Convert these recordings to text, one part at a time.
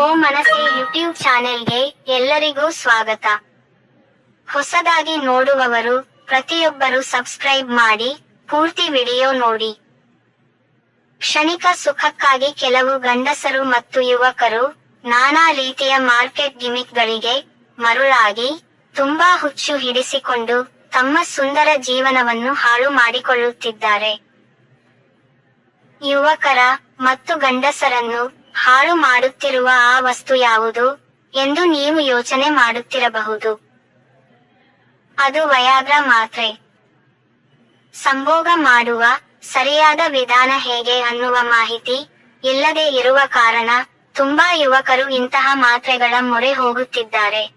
ಓ ಮನಸ್ಸಿ YouTube ಚಾನೆಲ್ಗೆ ಎಲ್ಲರಿಗೂ ಸ್ವಾಗತ. ಹೊಸದಾಗಿ ನೋಡುವವರು ಪ್ರತಿಯೊಬ್ಬರು ಸಬ್ಸ್ಕ್ರೈಬ್ ಮಾಡಿ ಪೂರ್ತಿ ವಿಡಿಯೋ ನೋಡಿ. ಕ್ಷಣಿಕ ಸುಖಕ್ಕಾಗಿ ಕೆಲವು ಗಂಡಸರು ಮತ್ತು ಯುವಕರು ನಾನಾ ರೀತಿಯ ಮಾರ್ಕೆಟ್ ಗಿಮಿಕ್ಗಳಿಗೆ ಮರುಳಾಗಿ ತುಂಬಾ ಹುಚ್ಚು ಹಿಡಿಸಿಕೊಂಡು ತಮ್ಮ ಸುಂದರ ಜೀವನವನ್ನು ಹಾಳು ಮಾಡಿಕೊಳ್ಳುತ್ತಿದ್ದಾರೆ. ಯುವಕರ ಮತ್ತು ಗಂಡಸರನ್ನು ಹಾಳು ಮಾಡುತ್ತಿರುವ ಆ ವಸ್ತು ಯಾವುದು ಎಂದು ನೀವು ಯೋಚನೆ ಮಾಡುತ್ತಿರಬಹುದು. ಅದು ವಯಾಗ್ರ ಮಾತ್ರೆ. ಸಂಭೋಗ ಮಾಡುವ ಸರಿಯಾದ ವಿಧಾನ ಹೇಗೆ ಅನ್ನುವ ಮಾಹಿತಿ ಇಲ್ಲದೆ ಇರುವ ಕಾರಣ ತುಂಬಾ ಯುವಕರು ಇಂತಹ ಮಾತ್ರೆಗಳ ಮೊರೆ ಹೋಗುತ್ತಿದ್ದಾರೆ.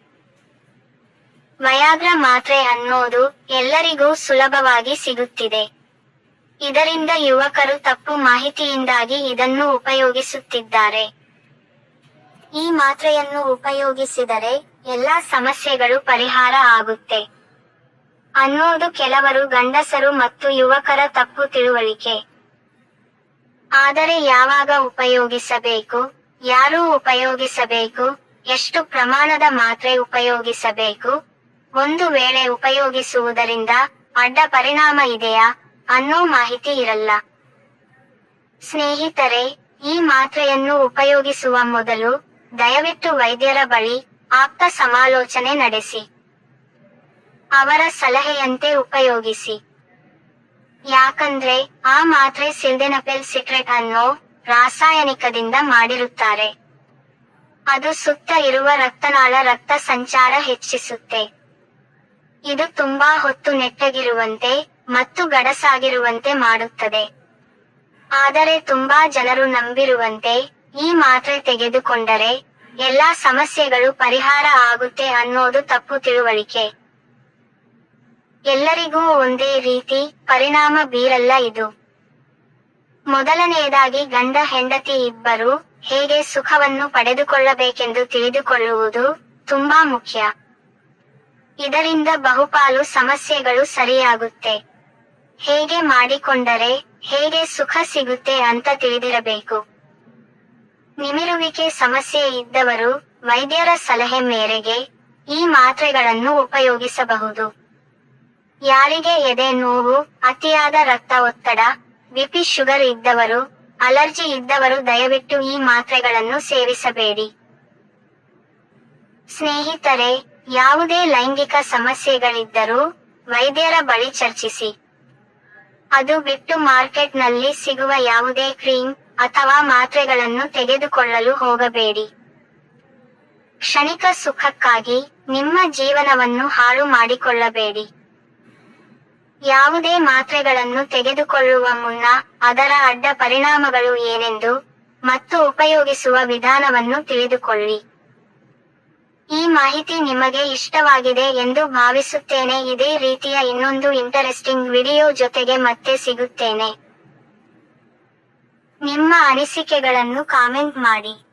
ವಯಾಗ್ರ ಮಾತ್ರೆ ಅನ್ನೋದು ಎಲ್ಲರಿಗೂ ಸುಲಭವಾಗಿ ಸಿಗುತ್ತಿದೆ. ಇದರಿಂದ ಯುವಕರು ತಪ್ಪು ಮಾಹಿತಿಯಿಂದಾಗಿ ಇದನ್ನು ಉಪಯೋಗಿಸುತ್ತಿದ್ದಾರೆ. ಈ ಮಾತ್ರೆಯನ್ನು ಉಪಯೋಗಿಸಿದರೆ ಎಲ್ಲಾ ಸಮಸ್ಯೆಗಳು ಪರಿಹಾರ ಆಗುತ್ತೆ. ಅನ್ನೋದು ಕೆಲವರು ಗಂಡಸರು ಮತ್ತು ಯುವಕರ ತಪ್ಪು ತಿಳುವಳಿಕೆ. ಆದರೆ ಯಾವಾಗ ಉಪಯೋಗಿಸಬೇಕು, ಯಾರು ಉಪಯೋಗಿಸಬೇಕು, ಎಷ್ಟು ಪ್ರಮಾಣದ ಮಾತ್ರೆ ಉಪಯೋಗಿಸಬೇಕು, ಒಂದು ವೇಳೆ ಉಪಯೋಗಿಸುವುದರಿಂದ ಅಡ್ಡ ಪರಿಣಾಮ ಇದೆಯಾ? ಅನ್ನೋ ಮಾಹಿತಿ ಇರಲ್ಲ. ಸ್ನೇಹಿತರೆ, ಈ ಮಾತ್ರೆಯನ್ನು ಉಪಯೋಗಿಸುವ ಮೊದಲು ದಯವಿಟ್ಟು ವೈದ್ಯರ ಬಳಿ ಆಪ್ತ ಸಮಾಲೋಚನೆ ನಡೆಸಿ. ಅವರ ಸಲಹೆಯಂತೆ ಉಪಯೋಗಿಸಿ. ಯಾಕಂದ್ರೆ, ಆ ಮಾತ್ರೆ ಸಿಲ್ಡೆನಪೆಲ್ ಸಿಕ್ರೆಟ್ ಅನ್ನೋ ರಾಸಾಯನಿಕದಿಂದ ಮಾಡಿರುತ್ತಾರೆ. ಅದು ಸುತ್ತ ಇರುವ ರಕ್ತನಾಳ ರಕ್ತ ಸಂಚಾರ ಹೆಚ್ಚಿಸುತ್ತೆ. ಇದು ತುಂಬಾ ಹೊತ್ತು ನೆಟ್ಟಗಿರುವಂತೆ ಮತ್ತು ಗಡಸಾಗಿರುವಂತೆ ಮಾಡುತ್ತದೆ. ಆದರೆ ತುಂಬಾ ಜನರು ನಂಬಿರುವಂತೆ ಈ ಮಾತ್ರೆ ತೆಗೆದುಕೊಂಡರೆ ಎಲ್ಲಾ ಸಮಸ್ಯೆಗಳು ಪರಿಹಾರ ಆಗುತ್ತೆ ಅನ್ನೋದು ತಪ್ಪು ತಿಳುವಳಿಕೆ. ಎಲ್ಲರಿಗೂ ಒಂದೇ ರೀತಿ ಪರಿಣಾಮ ಬೀರಲ್ಲ ಇದು. ಮೊದಲನೆಯದಾಗಿ ಗಂಡ ಹೆಂಡತಿ ಇಬ್ಬರು ಹೇಗೆ ಸುಖವನ್ನು ಪಡೆದುಕೊಳ್ಳಬೇಕೆಂದು ತಿಳಿದುಕೊಳ್ಳುವುದು ತುಂಬಾ ಮುಖ್ಯ. ಇದರಿಂದ ಬಹುಪಾಲು ಸಮಸ್ಯೆಗಳು ಸರಿಯಾಗುತ್ತೆ. ಹೇಗೆ ಮಾಡಿಕೊಂಡರೆ, ಹೇಗೆ ಸುಖ ಸಿಗುತ್ತೆ ಅಂತ ತಿಳಿದಿರಬೇಕು. ನಿಮಿರುವಿಕೆ ಸಮಸ್ಯೆ ಇದ್ದವರು, ವೈದ್ಯರ ಸಲಹೆ ಮೇರೆಗೆ ಈ ಮಾತ್ರೆಗಳನ್ನು ಉಪಯೋಗಿಸಬಹುದು. ಯಾರಿಗೆ ಎದೆ ನೋವು, ಅತಿಯಾದ ರಕ್ತ ಒತ್ತಡ ಬಿಪಿ ಶುಗರ್ ಇದ್ದವರು, ಅಲರ್ಜಿ ಇದ್ದವರು ದಯವಿಟ್ಟು ಈ ಮಾತ್ರೆಗಳನ್ನು ಸೇವಿಸಬೇಡಿ. ಸ್ನೇಹಿತರೆ ಯಾವುದೇ ಲೈಂಗಿಕ ಸಮಸ್ಯೆಗಳಿದ್ದರೂ ವೈದ್ಯರ ಬಳಿ ಚರ್ಚಿಸಿ. ಅದು ಬಿಟ್ಟು ಮಾರ್ಕೆಟ್ನಲ್ಲಿ ಸಿಗುವ ಯಾವುದೇ ಕ್ರೀಮ್ ಅಥವಾ ಮಾತ್ರೆಗಳನ್ನು ತೆಗೆದುಕೊಳ್ಳಲು ಹೋಗಬೇಡಿ. ಕ್ಷಣಿಕ ಸುಖಕ್ಕಾಗಿ ನಿಮ್ಮ ಜೀವನವನ್ನು ಹಾಳು ಮಾಡಿಕೊಳ್ಳಬೇಡಿ. ಯಾವುದೇ ಮಾತ್ರೆಗಳನ್ನು ತೆಗೆದುಕೊಳ್ಳುವ ಮುನ್ನ ಅದರ ಅಡ್ಡ ಪರಿಣಾಮಗಳು ಏನೆಂದು ಮತ್ತು ಉಪಯೋಗಿಸುವ ವಿಧಾನವನ್ನು ತಿಳಿದುಕೊಳ್ಳಿ. ಈ ಮಾಹಿತಿ ನಿಮಗೆ ಇಷ್ಟವಾಗಿದೆ ಎಂದು ಭಾವಿಸುತ್ತೇನೆ. ಇದೇ ರೀತಿಯ ಇನ್ನೊಂದು ಇಂಟರೆಸ್ಟಿಂಗ್ ವಿಡಿಯೋ ಜೊತೆಗೆ ಮತ್ತೆ ಸಿಗುತ್ತೇನೆ. ನಿಮ್ಮ ಅನಿಸಿಕೆಗಳನ್ನು ಕಾಮೆಂಟ್ ಮಾಡಿ.